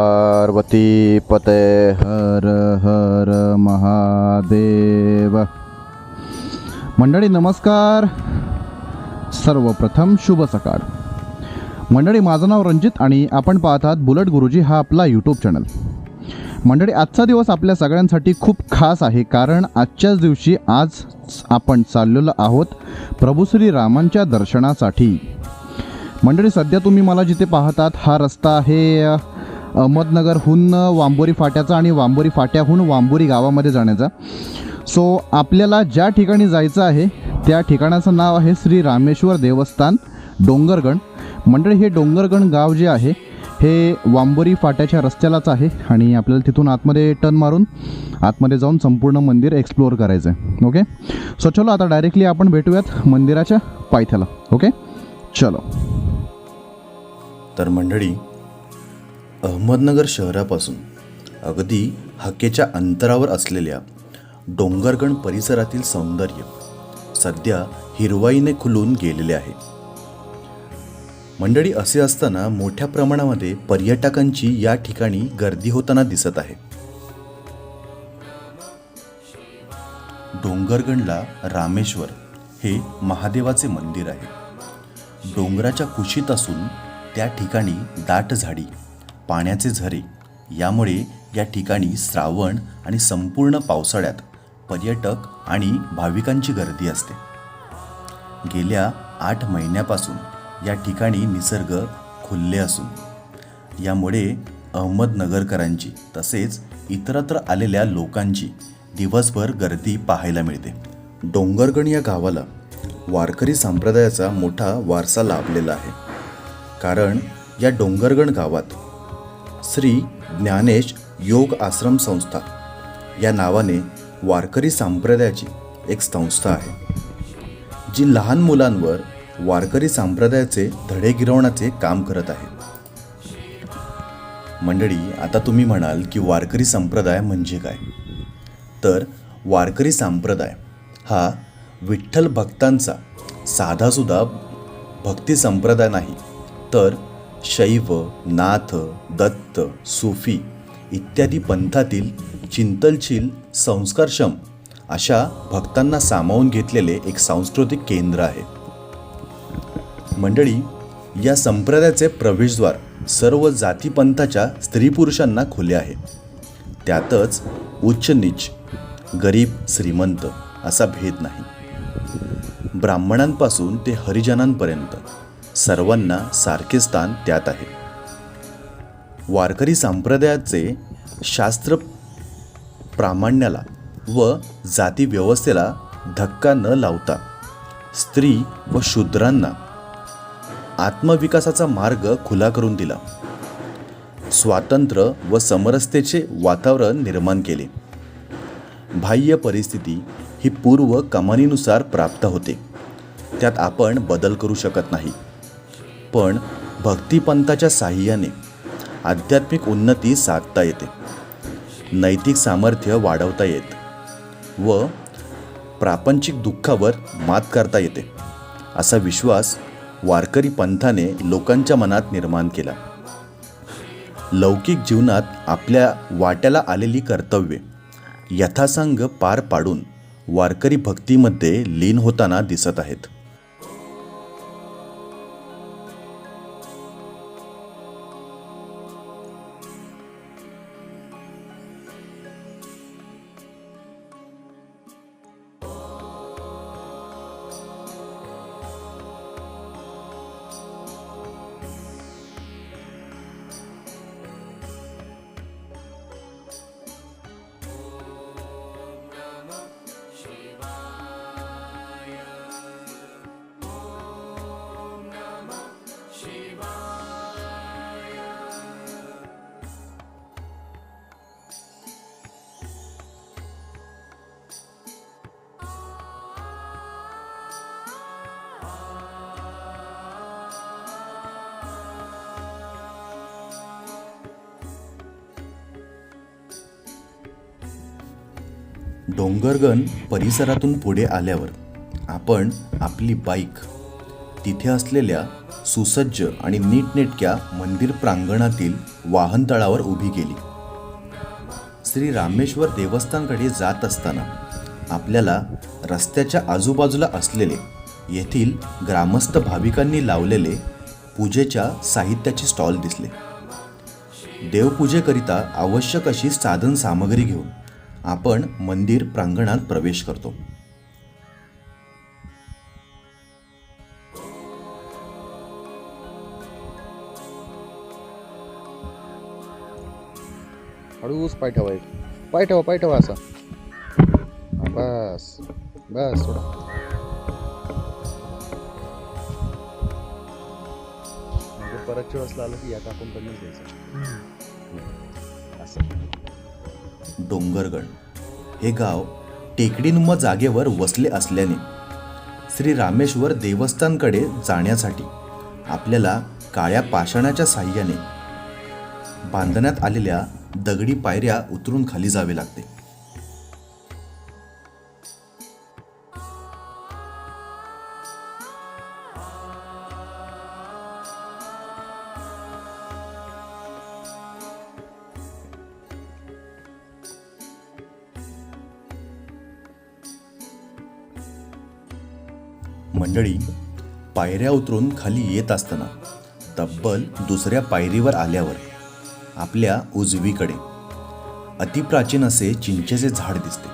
पार्वती पते हर हर महादेव। मंडळी नमस्कार. सर्वप्रथम शुभ सकाळ. मंडळी माझं नाव रंजित आणि आपण पाहतात बुलट गुरुजी हा आपला यूट्यूब चॅनल मंडळी आजचा दिवस आपल्या सगळ्यांसाठी खूप खास आहे कारण आजच्याच दिवशी आज आपण चाललेलो आहोत प्रभू श्री रामांच्या दर्शनासाठी. मंडळी सध्या तुम्ही मला जिथे पाहतात हा रस्ता आहे अहमदनगरहून वांबोरी फाट्याचा आणि वांबोरी फाट्याहून वांबोरी गावामध्ये जाण्याचा. सो आपल्याला ज्या ठिकाणी जायचं आहे त्या ठिकाणाचं नाव आहे श्री रामेश्वर देवस्थान डोंगरगण. मंडळी हे डोंगरगण गाव जे आहे हे वांबोरी फाट्याच्या रस्त्यालाच आहे आणि आपल्याला तिथून आतमध्ये टर्न मारून आतमध्ये जाऊन संपूर्ण मंदिर एक्सप्लोअर करायचं आहे ओके सो चलो आता डायरेक्टली आपण भेटूयात मंदिराच्या पायथ्याला. ओके चलो. तर मंडळी अहमदनगर शहरापासून अगदी हकेच्या अंतरावर असलेल्या डोंगरगण परिसरातील सौंदर्य सध्या हिरवाईने खुलून गेलेले आहे. मंडळी असे असताना मोठ्या प्रमाणामध्ये पर्यटकांची या ठिकाणी गर्दी होताना दिसत आहे. डोंगरगणला रामेश्वर हे महादेवाचे मंदिर आहे. डोंगराच्या कुशीत असून त्या ठिकाणी दाट झाडी पाण्याचे झरे. यामुळे या ठिकाणी श्रावण आणि संपूर्ण पावसाळ्यात पर्यटक आणि भाविकांची गर्दी असते. गेल्या आठ महिन्यापासून या ठिकाणी निसर्ग खुल्ले असून यामुळे अहमदनगरकरांची तसेच इतरत्र आलेल्या लोकांची दिवसभर गर्दी पाहायला मिळते. डोंगरगण या गावाला वारकरी संप्रदायाचा मोठा वारसा लाभलेला आहे. कारण या डोंगरगण गावात श्री ज्ञानेश योग आश्रम संस्था या नावाने वारकरी संप्रदायाची एक संस्था आहे जी लहान मुलांवर वारकरी संप्रदायाचे धडे गिरवण्याचे काम करत आहे. मंडळी आता तुम्ही म्हणाल की वारकरी संप्रदाय म्हणजे काय? तर वारकरी संप्रदाय हा विठ्ठल भक्तांचा साधासुद्धा भक्ती संप्रदाय नाही तर शैव नाथ दत्त सुफी इत्यादी पंथातील चिंतलशील संस्कारक्षम अशा भक्तांना सामावून घेतलेले एक सांस्कृतिक केंद्र आहे. मंडळी या संप्रदायाचे प्रवेशद्वार सर्व जातीपंथाच्या स्त्री पुरुषांना खुले आहे. त्यातच उच्च नीच गरीब श्रीमंत असा भेद नाही. ब्राह्मणांपासून ते हरिजनांपर्यंत सर्वांना सारखे स्थान त्यात आहे. वारकरी संप्रदायाचे शास्त्र प्रामाण्याला व जाती व्यवस्थेला धक्का न लावता स्त्री व शूद्रांना आत्मविकासाचा मार्ग खुला करून दिला. स्वातंत्र्य व समरसतेचे वातावरण निर्माण केले. बाह्य परिस्थिती ही पूर्व कमानीनुसार प्राप्त होते. त्यात आपण बदल करू शकत नाही. पण भक्तिपंथाच्या साह्याने आध्यात्मिक उन्नती साधता येते. नैतिक सामर्थ्य वाढवता येत व प्रापंचिक दुःखावर मात करता येते असा विश्वास वारकरी पंथाने लोकांच्या मनात निर्माण केला. लौकिक जीवनात आपल्या वाट्याला आलेली कर्तव्ये यथासांग पार पाडून वारकरी भक्तीमध्ये लीन होताना दिसत आहेत. डोंगरगण परिसरातून पुढे आल्यावर आपण आपली बाईक तिथे असलेल्या सुसज्ज आणि नीटनेटक्या मंदिर प्रांगणातील वाहनतळावर उभी केली. श्री रामेश्वर देवस्थानकडे जात असताना आपल्याला रस्त्याच्या आजूबाजूला असलेले येथील ग्रामस्थ भाविकांनी लावलेले पूजेच्या साहित्याचे स्टॉल दिसले. देवपूजेकरिता आवश्यक अशी साधन सामग्री घेऊन आपण मंदिर प्रांगणात प्रवेश करतो. हळूच पाय ठेवा एक. पाय ठेवा पाय ठेवा असा. बस बस थोडा म्हणजे परत वेळेस आलं की या टाकून कमी घ्यायचं डोंगरगड. हे गाव टेकडीनुमा जागेवर वसले असल्याने श्री रामेश्वर देवस्थानकडे जाण्यासाठी आपल्याला काळ्या पाषाणाच्या साह्याने बांधण्यात आलेल्या दगडी पायऱ्या उतरून खाली जावे लागते. मंडळी पायऱ्या उतरून खाली येत असताना तब्बल दुसऱ्या पायरीवर आल्यावर आपल्या उजवीकडे अतिप्राचीन असे चिंचेचे झाड दिसते.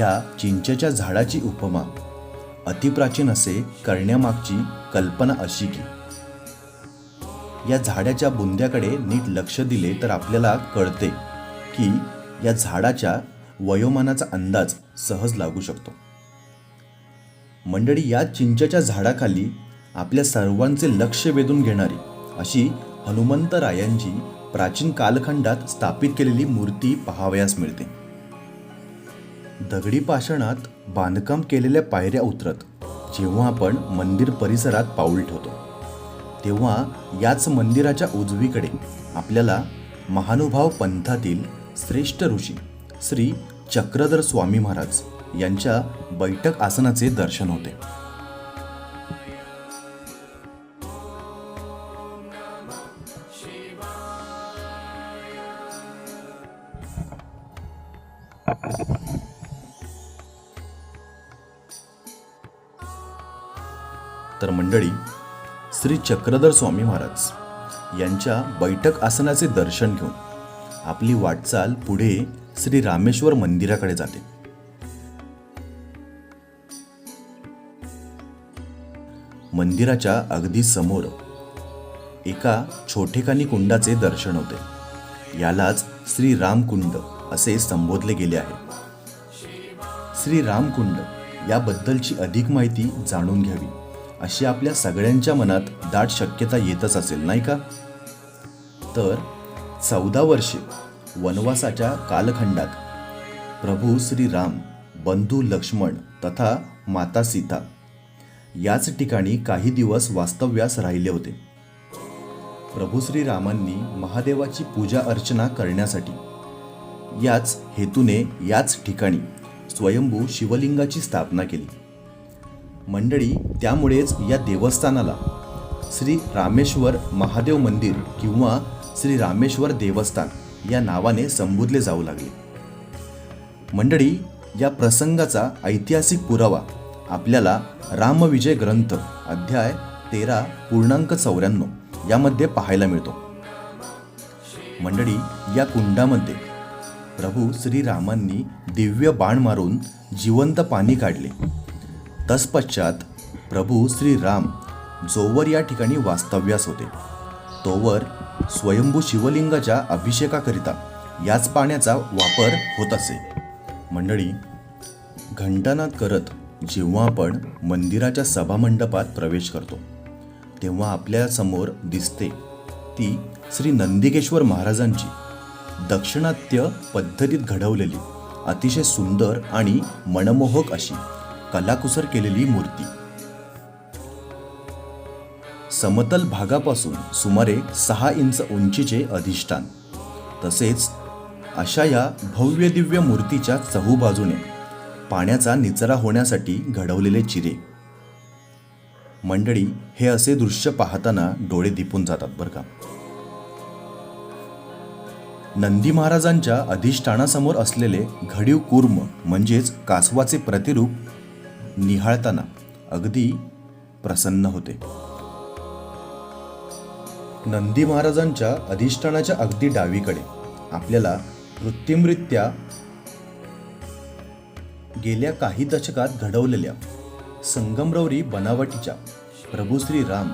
या चिंचेच्या झाडाची उपमा अतिप्राचीन असे करण्यामागची कल्पना अशी की या झाडाच्या बुंद्याकडे नीट लक्ष दिले तर आपल्याला कळते की या झाडाच्या वयोमानाचा अंदाज सहज लागू शकतो. मंडळी या चिंचेच्या झाडाखाली आपल्या सर्वांचे लक्ष वेधून घेणारी अशी हनुमंतरायांची प्राचीन कालखंडात स्थापित केलेली मूर्ती पाहावयास मिळते. दगडी पाषाणात बांधकाम केलेल्या पायऱ्या उतरत जेव्हा आपण मंदिर परिसरात पाऊल ठेवतो तेव्हा याच मंदिराच्या उजवीकडे आपल्याला महानुभाव पंथातील श्रेष्ठ ऋषी श्री चक्रधर स्वामी महाराज यांच्या बैठक आसनाचे दर्शन होते. तर मंडळी श्री चक्रधर स्वामी महाराज यांच्या बैठक आसनाचे दर्शन घेऊन आपली वाटचाल पुढे श्री रामेश्वर मंदिराकडे जाते. मंदिराच्या अगदी समोर एका छोटेखानी कुंडाचे दर्शन होते. यालाच श्री रामकुंड असे संबोधले गेले आहे. श्री रामकुंड याबद्दलची अधिक माहिती जाणून घ्यावी. अशी आपल्या सगळ्यांच्या मनात दाट शक्यता येतच असेल नाही का? तर चौदा वर्षे वनवासाच्या कालखंडात प्रभू श्री राम बंधू लक्ष्मण तथा माता सीता याच ठिकाणी काही दिवस वास्तव्यास राहिले होते. प्रभू श्रीरामांनी महादेवाची पूजा अर्चना करण्यासाठी याच हेतूने याच ठिकाणी स्वयंभू शिवलिंगाची स्थापना केली. मंडळी त्यामुळेच या देवस्थानाला श्री रामेश्वर महादेव मंदिर किंवा श्री रामेश्वर देवस्थान या नावाने संबोधले जाऊ लागले. मंडळी या प्रसंगाचा ऐतिहासिक पुरावा आपल्याला रामविजय ग्रंथ अध्याय तेरा पूर्णांक चौऱ्याण्णव यामध्ये पाहायला मिळतो. मंडळी या कुंडामध्ये प्रभू श्रीरामांनी दिव्य बाण मारून जिवंत पाणी काढले. तत्पश्चात प्रभू श्रीराम जोवर या ठिकाणी वास्तव्यास होते. तोवर स्वयंभू शिवलिंगाच्या अभिषेकाकरिता याच पाण्याचा वापर होत असे. मंडळी घंटानाद करत जेव्हा आपण मंदिराच्या सभामंडपात प्रवेश करतो तेव्हा आपल्यासमोर दिसते ती श्री नंदिकेश्वर महाराजांची दक्षिणात्य पद्धतीत घडवलेली अतिशय सुंदर आणि मनमोहक अशी कलाकुसर केलेली मूर्ती. समतल भागापासून सुमारे सहा इंच उंचीचे अधिष्ठान तसेच अशा या भव्य दिव्य मूर्तीच्या चहूबाजूने पाण्याचा निचरा होण्यासाठी घडवलेले चिरे. मंडळी हे असे दृश्य पाहताना डोळे दिपून जातात बरं का. नंदी महाराजांच्या अधिष्ठानासमोर असलेले घडीव कूर्म म्हणजेच कासवाचे प्रतिरूप निहाळताना अगदी प्रसन्न होते. नंदी महाराजांच्या अधिष्ठानाच्या अगदी डावीकडे आपल्याला कृत्रिमरित्या गेल्या काही दशकात घडवलेल्या संगमरवरी बनावटीच्या प्रभू श्री राम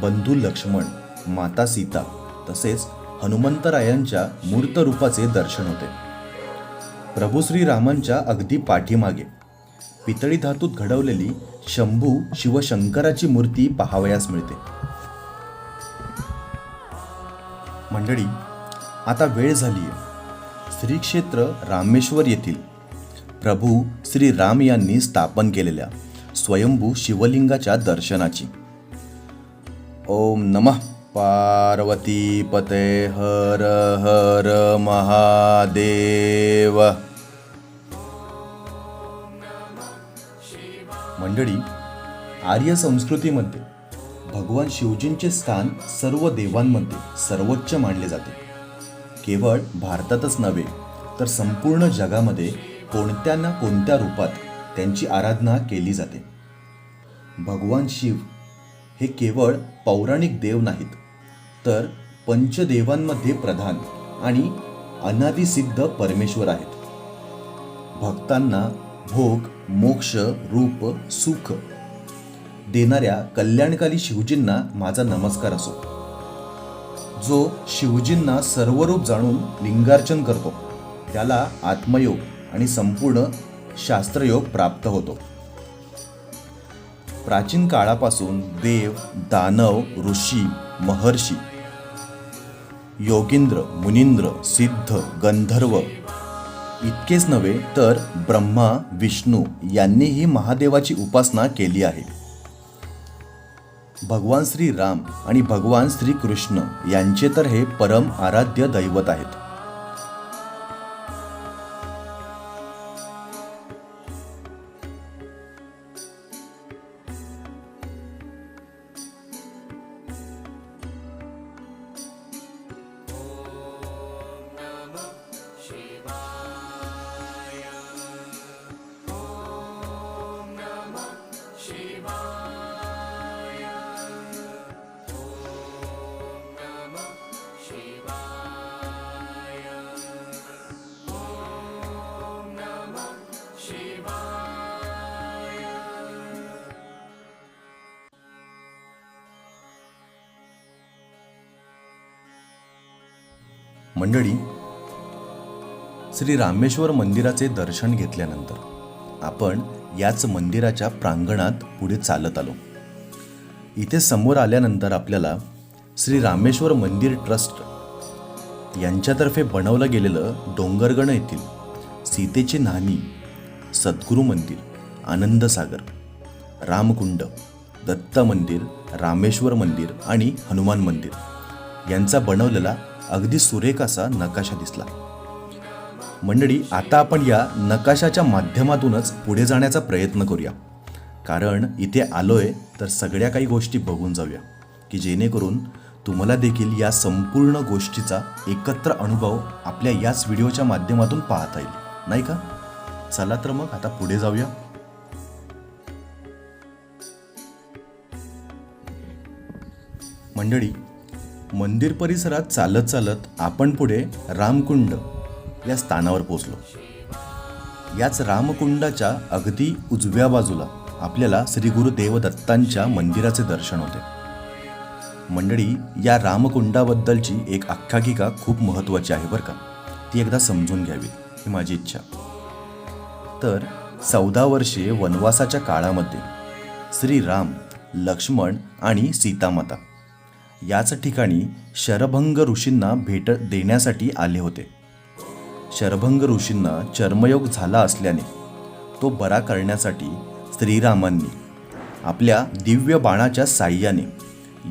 बंधू लक्ष्मण माता सीता तसेच हनुमंतरायांच्या मूर्त रूपाचे दर्शन होते. प्रभू श्री रामांच्या अगदी पाठीमागे पितळी धातूत घडवलेली शंभू शिवशंकराची मूर्ती पाहावयास मिळते. मंडळी आता वेळ झाली आहे श्री क्षेत्र रामेश्वर येथील प्रभू श्री राम यांनी स्थापन केलेल्या स्वयंभू शिवलिंगाच्या दर्शनाची. ओम नमः. पार्वती पते हर हर महादेव. मंडळी आर्य संस्कृतीमध्ये भगवान शिवजींचे स्थान सर्व देवांमध्ये सर्वोच्च मानले जाते. केवळ भारतातच नव्हे तर संपूर्ण जगामध्ये कोणत्या ना कोणत्या रूपात त्यांची आराधना केली जाते. भगवान शिव हे केवळ पौराणिक देव नाहीत तर पंचदेवांमध्ये प्रधान आणि अनादिसिद्ध परमेश्वर आहेत. भक्तांना भोग मोक्ष रूप सुख देणाऱ्या कल्याणकारी शिवजींना माझा नमस्कार असो. जो शिवजींना सर्वरूप जाणून लिंगार्चन करतो त्याला आत्मयोग आणि संपूर्ण शास्त्रयोग प्राप्त होतो. प्राचीन काळापासून देव दानव ऋषी महर्षी योगिंद्र मुनिंद्र सिद्ध गंधर्व इतकेच नव्हे तर ब्रह्मा विष्णू यांनीही महादेवाची उपासना केली आहे. भगवान श्री राम आणि भगवान श्री कृष्ण यांचे तर हे परम आराध्य दैवत आहेत. मंडळी श्री रामेश्वर मंदिराचे दर्शन घेतल्यानंतर आपण याच मंदिराच्या प्रांगणात पुढे चालत आलो. इथे समोर आल्यानंतर आपल्याला श्री रामेश्वर मंदिर ट्रस्ट यांच्यातर्फे बनवलं गेलेलं डोंगरगण येथील सीतेची न्हाणी सद्गुरू मंदिर आनंदसागर रामकुंड दत्त मंदिर रामेश्वर मंदिर आणि हनुमान मंदिर यांचा बनवलेला अगदी सुरेख असा नकाशा दिसला. मंडळी आता आपण या नकाशाच्या माध्यमातूनच पुढे जाण्याचा प्रयत्न करूया. कारण इथे आलोय तर सगळ्या काही गोष्टी बघून जाऊया की जेणेकरून तुम्हाला देखील या संपूर्ण गोष्टीचा एकत्र अनुभव आपल्या याच व्हिडिओच्या माध्यमातून पाहता येईल. नाही का? चला तर मग आता पुढे जाऊया. मंडळी मंदिर परिसरात चालत चालत आपण पुढे रामकुंड या स्थानावर पोचलो याच रामकुंडाच्या अगदी उजव्या बाजूला आपल्याला श्री गुरु देवदत्तांच्या मंदिराचे दर्शन होते. मंडळी या रामकुंडाबद्दलची एक आख्यायिका खूप महत्त्वाची आहे बरं का. ती एकदा समजून घ्यावी ही माझी इच्छा. तर चौदा वर्षे वनवासाच्या काळामध्ये श्रीराम लक्ष्मण आणि सीतामाता याच ठिकाणी शरभंग ऋषींना भेट देण्यासाठी आले होते. शरभंग ऋषींना चर्मयोग झाला असल्याने तो बरा करण्यासाठी श्रीरामांनी आपल्या दिव्य बाणाच्या साह्याने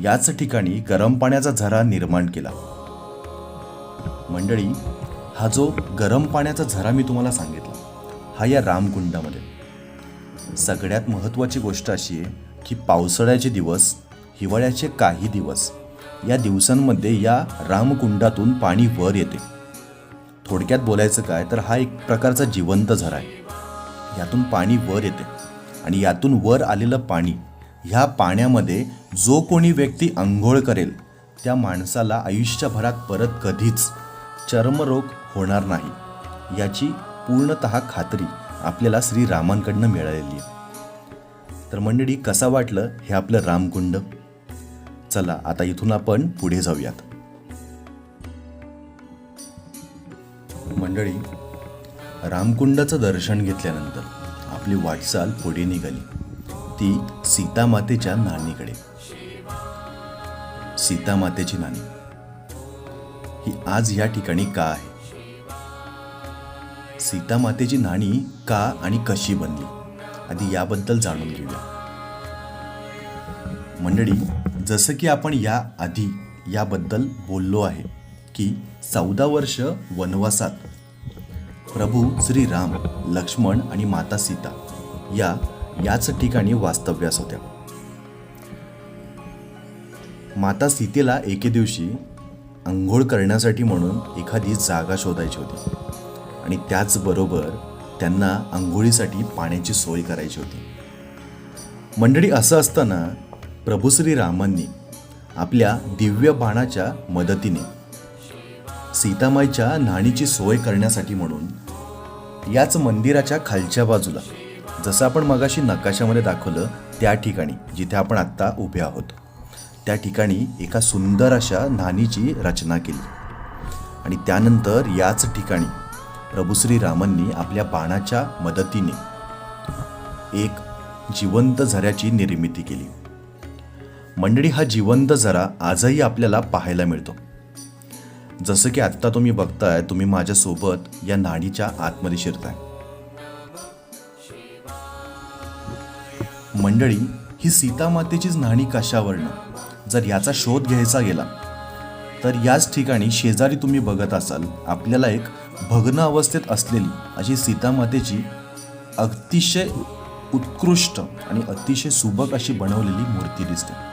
याच ठिकाणी गरम पाण्याचा झरा निर्माण केला. मंडळी हा जो गरम पाण्याचा झरा मी तुम्हाला सांगितला हा या रामकुंडामध्ये. सगळ्यात महत्त्वाची गोष्ट अशी आहे की पावसाळ्याचे दिवस हिवाळ्याचे काही दिवस. या दिवसांमध्ये या रामकुंडातून पाणी वर येते. थोडक्यात बोलायचं काय तर हा एक प्रकारचा जिवंत झरा आहे. यातून पाणी वर येते आणि यातून वर आलेलं पाणी ह्या पाण्यामध्ये जो कोणी व्यक्ती आंघोळ करेल त्या माणसाला आयुष्यभरात परत कधीच चर्मरोग होणार नाही. याची पूर्णत खात्री आपल्याला श्रीरामांकडनं मिळालेली आहे. तर मंडळी कसा वाटलं हे आपलं रामकुंड? चला आता इथून आपण पुढे जाऊयात. मंडळी रामकुंडाचं दर्शन घेतल्यानंतर आपली वाटचाल पुढे निघाली. ती सीतामातेच्या नाणीकडे सीतामातेची नाणी ही आज या ठिकाणी का आहे? सीतामातेची नाणी का आणि कशी बनली? आधी याबद्दल जाणून घेऊया. मंडळी जसं की आपण या आधी याबद्दल बोललो आहे की चौदा वर्ष वनवासात प्रभू श्रीराम लक्ष्मण आणि माता सीता या याच ठिकाणी वास्तव्यास होत्या. माता सीतेला एके दिवशी आंघोळ करण्यासाठी म्हणून एखादी जागा शोधायची होती. आणि त्याचबरोबर त्यांना आंघोळीसाठी पाण्याची सोय करायची होती. मंडळी असं असताना प्रभू श्रीरामांनी आपल्या दिव्य बाणाच्या मदतीने सीतामाईच्या न्हाणीची सोय करण्यासाठी म्हणून याच मंदिराच्या खालच्या बाजूला जसं आपण मगाशी नकाशामध्ये दाखवलं त्या ठिकाणी जिथे आपण आत्ता उभे आहोत त्या ठिकाणी एका सुंदर अशा न्हाणीची रचना केली. आणि त्यानंतर याच ठिकाणी प्रभू श्रीरामांनी आपल्या बाणाच्या मदतीने एक जिवंत झऱ्याची निर्मिती केली. मंडळी हा जिवंत जरा आजही आपल्याला पाहायला मिळतो. जसं की आत्ता तुम्ही बघताय तुम्ही माझ्यासोबत या नाणीच्या आतमध्ये शिरताय. मंडळी ही सीतामातेचीच नाणी कशावरनं? जर याचा शोध घ्यायचा गेला तर याच ठिकाणी शेजारी तुम्ही बघत असाल आपल्याला एक भग्न अवस्थेत असलेली अशी सीतामातेची अतिशय उत्कृष्ट आणि अतिशय सुबक अशी बनवलेली मूर्ती दिसते.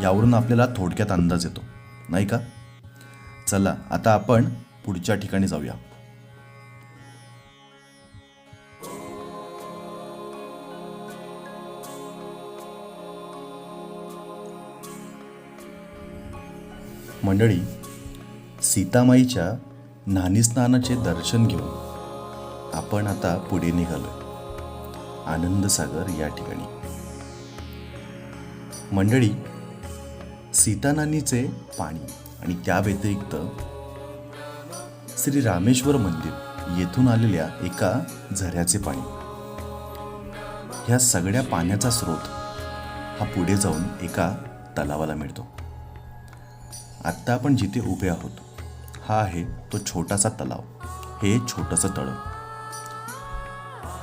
यावरून आपल्याला थोडक्यात अंदाज येतो. नाही का? चला आता आपण पुढच्या ठिकाणी जाऊया. मंडळी सीतामाईच्या नानीस्नानाचे दर्शन घेऊन आपण आता पुढे निघालो आनंदसागर या ठिकाणी. मंडळी सीतानानीचे पाणी आणि त्या व्यतिरिक्त श्री रामेश्वर मंदिर येथून आलेल्या एका झऱ्याचे पाणी. ह्या सगळ्या पाण्याचा स्रोत हा पुढे जाऊन एका तलावाला मिळतो. आत्ता आपण जिथे उभे आहोत हा आहे तो छोटासा तलाव. हे छोटंसं तळ.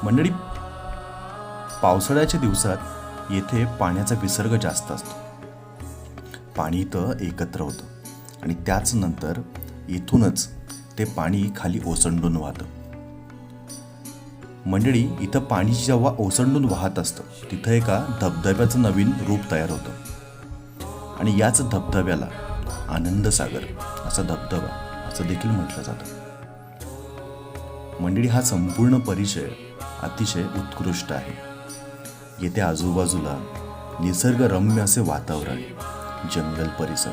मंडळी पावसाळ्याच्या दिवसात येथे पाण्याचा विसर्ग जास्त असतो. पाणी इथं एकत्र होतं. आणि त्याच नंतर इथूनच ते पाणी खाली ओसंडून वाहतं. मंडळी इथं पाणी जेव्हा ओसंडून वाहत असतं तिथं एका धबधब्याचं नवीन रूप तयार होतं. आणि याच धबधब्याला आनंदसागर असा धबधबा असं देखील म्हटलं जातं. मंडळी हा संपूर्ण परिचय अतिशय उत्कृष्ट आहे. येथे आजूबाजूला निसर्गरम्य असे वातावरण जंगल परिसर.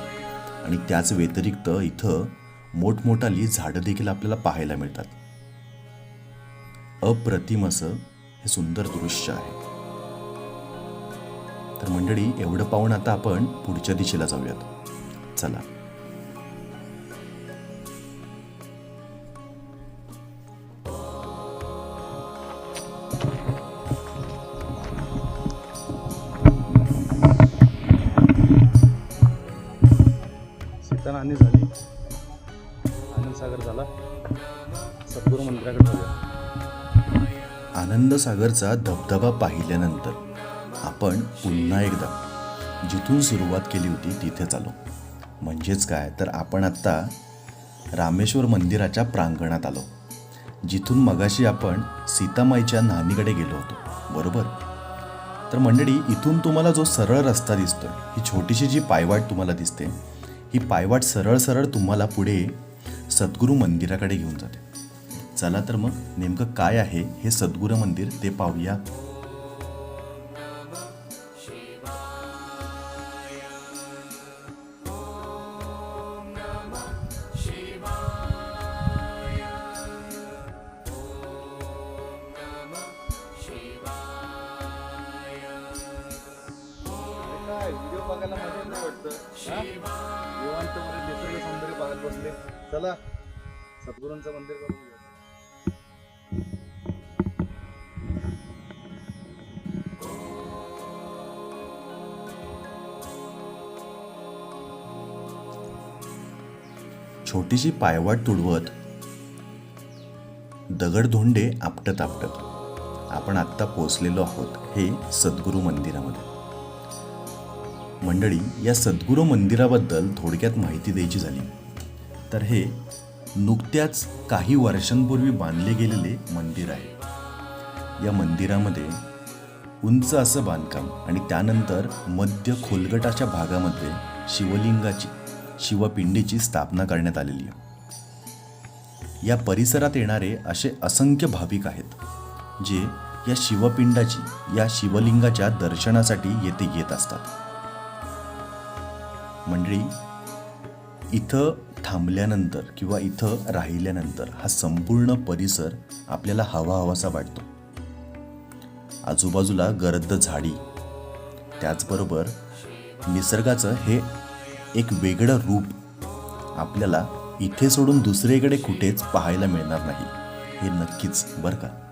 आणि त्याच व्यतिरिक्त इथं मोठमोठाली झाडं देखील आपल्याला पाहायला मिळतात. अप्रतिम असं हे सुंदर दृश्य आहे. तर मंडळी एवढं पाहून आता आपण पुढच्या दिशेला जाऊयात. चला. आनंदसागरचा धबधबा पाहिल्यानंतर आपण पुन्हा एकदा जिथून सुरुवात केली होती तिथे चालू म्हणजेच काय? तर आपण आत्ता रामेश्वर मंदिराच्या प्रांगणात आलो. जिथून मगाशी आपण सीतामाईच्या नानीकडे गेलो होतो. बरोबर? तर मंडळी इथून तुम्हाला जो सरळ रस्ता दिसतोय ही छोटीशी जी पायवाट तुम्हाला दिसते ही पायवाट सरळ सरळ तुम्हाला पुढे सद्गुरू मंदिराकडे घेऊन जाते. चला तर मग नेमकं काय आहे हे सद्गुरू मंदिर ते पाहूया. हा? निवांत मध्ये निसर्ग सौंदर्य बघत बसले. चला. सद्गुरूंचं मंदिर करून छोटीशी पायवाट तुडवत. दगडधोंडे आपटत आपटत. आपण आत्ता पोचलेलो आहोत हे सद्गुरू मंदिरामध्ये. मंडळी या सद्गुरू मंदिराबद्दल थोडक्यात माहिती द्यायची झाली. तर हे नुकत्याच काही वर्षांपूर्वी बांधले गेलेले मंदिर आहे. या मंदिरामध्ये उंच असं बांधकाम आणि त्यानंतर मध्य खोलगटाच्या भागामध्ये शिवलिंगाची शिवपिंडीची स्थापना करण्यात आलेली आहे. या परिसरात येणारे असे असंख्य भाविक आहेत जे या शिवपिंडाची या शिवलिंगाच्या दर्शनासाठी येथे येत असतात. मंडळी इथं थांबल्यानंतर किंवा इथं राहिल्यानंतर हा संपूर्ण परिसर आपल्याला हवा हवासा वाटतो. आजूबाजूला गर्द झाडी त्याचबरोबर निसर्गाचं हे एक वेगळं रूप आपल्याला इथे सोडून दुसरीकडे कुठेच पाहायला मिळणार नाही. हे नक्कीच बरं का?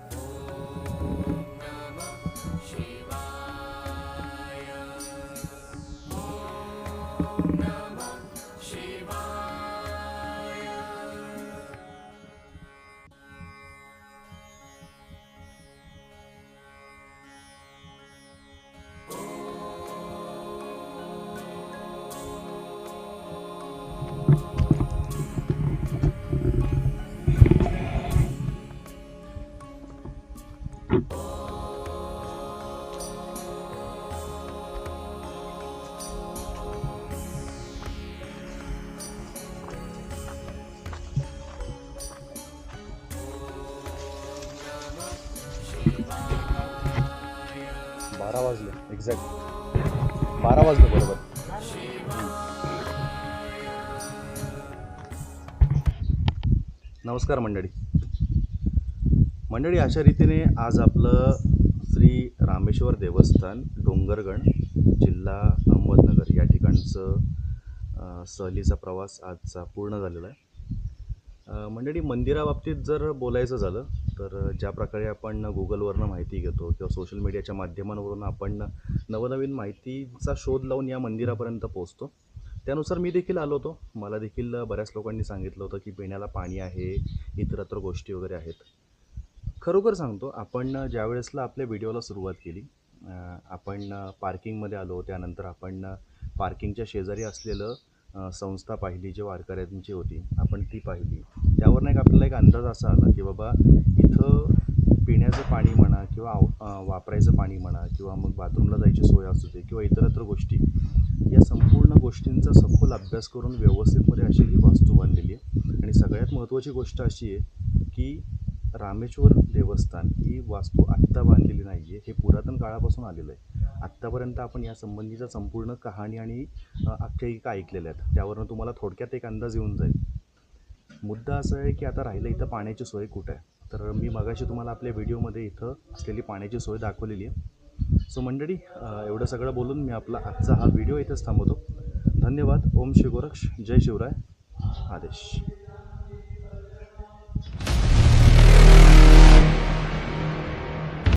एक्झॅक्ट बारा वाजले बरोबर. नमस्कार मंडळी. मंडळी अशा रीतीने आज आपलं श्री रामेश्वर देवस्थान डोंगरगण जिल्हा अहमदनगर या ठिकाणचं सहलीचा प्रवास आजचा पूर्ण झालेला आहे. मंडळी मंदिराबाबतीत जर बोलायचं झालं तर ज्या प्रकारे आपण गुगलवरनं माहिती घेतो किंवा सोशल मीडियाच्या माध्यमांवरून आपण नवनवीन माहितीचा शोध लावून या मंदिरापर्यंत पोचतो त्यानुसार मी देखील आलो होतो. मला देखील बऱ्याच लोकांनी सांगितलं होतं की पिण्याला पाणी आहे इतरत्र गोष्टी वगैरे आहेत. खरोखर सांगतो आपण ज्यावेळेसला आपल्या व्हिडिओला सुरुवात केली आपण पार्किंगमध्ये आलो त्यानंतर आपण पार्किंगच्या शेजारी असलेलं संस्था पाहिली जे वारकऱ्यांची होती आपण ती पाहिली. त्यावरनं एक आपल्याला एक अंदाज असा आला की बाबा इथं पिण्याचं पाणी म्हणा किंवा आव- वापरायचं पाणी म्हणा किंवा मग बाथरूमला जायची सोय असू दे किंवा इतरत्र गोष्टी या संपूर्ण गोष्टींचा सखोल अभ्यास करून व्यवस्थितमध्ये अशी ही वास्तू बांधलेली आहे. आणि सगळ्यात महत्त्वाची गोष्ट अशी आहे की रामेश्वर देवस्थान ही वास्तू आत्ता बांधलेली नाही आहे हे पुरातन काळापासून आलेलं आहे. आत्तापर्यंत आपण या संबंधीचा संपूर्ण कहाणी आणि आख्यायिका ऐकलेल्या आहेत. त्यावरनं तुम्हाला थोडक्यात एक अंदाज येऊन जाईल. मुद्दा असा आहे की आता राहिलं इथं पाण्याची सोय कुठं आहे? तर मी मगाशी तुम्हाला आपल्या व्हिडिओमध्ये इथं असलेली पाण्याची सोय दाखवलेली आहे. सो मंडळी एवढं सगळं बोलून मी आपला आजचा हा व्हिडिओ इथेच थांबवतो. धन्यवाद. ओम श्री गोरक्ष जय शिवराय. आदेश.